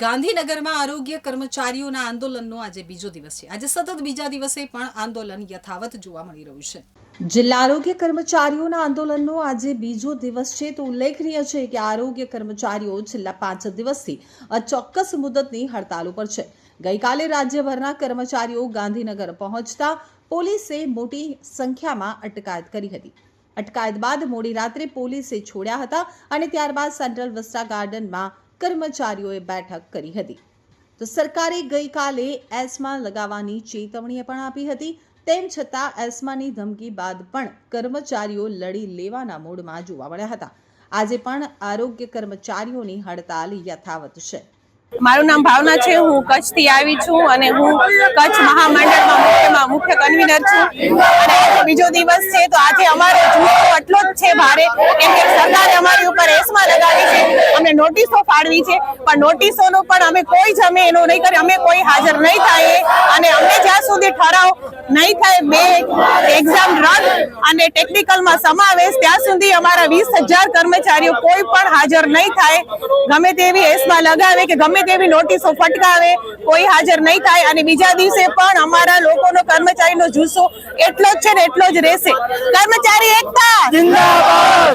ગાંધીનગરમાં આરોગ્ય કર્મચારીઓના આંદોલનનો આજે બીજો દિવસ છે. આજે સતત બીજા દિવસે પણ આંદોલન યથાવત જોવા મળી રહ્યું છે. જિલ્લા આરોગ્ય કર્મચારીઓના આંદોલનનો આજે બીજો દિવસ છે તો ઉલ્લેખનીય છે કે આરોગ્ય કર્મચારીઓ છેલ્લા પાંચ દિવસથી અચોક્કસ મુદતની હડતાલ ઉપર છે. ગઈકાલે રાજ્યભરના કર્મચારીઓ ગાંધીનગર પહોંચતા પોલીસે મોટી સંખ્યામાં અટકાયત કરી હતી. અટકાયત બાદ મોડી રાત્રે પોલીસે છોડ્યા હતા અને ત્યારબાદ સેન્ટ્રલ વિસ્ટા ગાર્ડનમાં કર્મચારીઓએ બેઠક કરી હતી. તો સરકારે ગઈકાલે એસમા લગાવવાની ચેતવણી પણ આપી હતી. તેમ છતાં એસમાની ધમકી બાદ પણ કર્મચારીઓ લડી લેવાના મૂડમાં જોવા મળ્યા હતા. આજે પણ આરોગ્ય કર્મચારીઓની હડતાલ યથાવત છે. મારું નામ ભાવના છે. હું કચ્છથી આવી છું અને હું કચ્છ મહામંડળમાં મુખ્ય કન્વીનર છું. અને બીજો દિવસ છે, તો આજે અમારો જુસ્સો એટલો જ છે ભારે, કેમ કે સરકારે અમારી ઉપર એસમા લગાવી છે અમને નોટિસો ફાળવી છે. પણ નોટિસોનું પણ અમે કોઈ જ અમે એનું નહીં કરી અમે કોઈ હાજર નહીં થાય અને અમને જ્યાં સુધી ઠરાવ નહીં થાય, બે એક્ઝામ રદ અને ટેકનિકલમાં સમાવેશ, ત્યાં સુધી અમારા વીસ હજાર કર્મચારીઓ કોઈ પણ હાજર નહીં થાય. ગમે તેવી એસમાં લગાવે કે ગમે તેવી નોટિસો ફટકાવે, કોઈ હાજર નહીં થાય. અને બીજા દિવસે પણ અમારા લોકોનો કર્મચારીનો જુસ્સો એટલો જ છે ને એટલો જ રહેશે. કર્મચારી એકતા!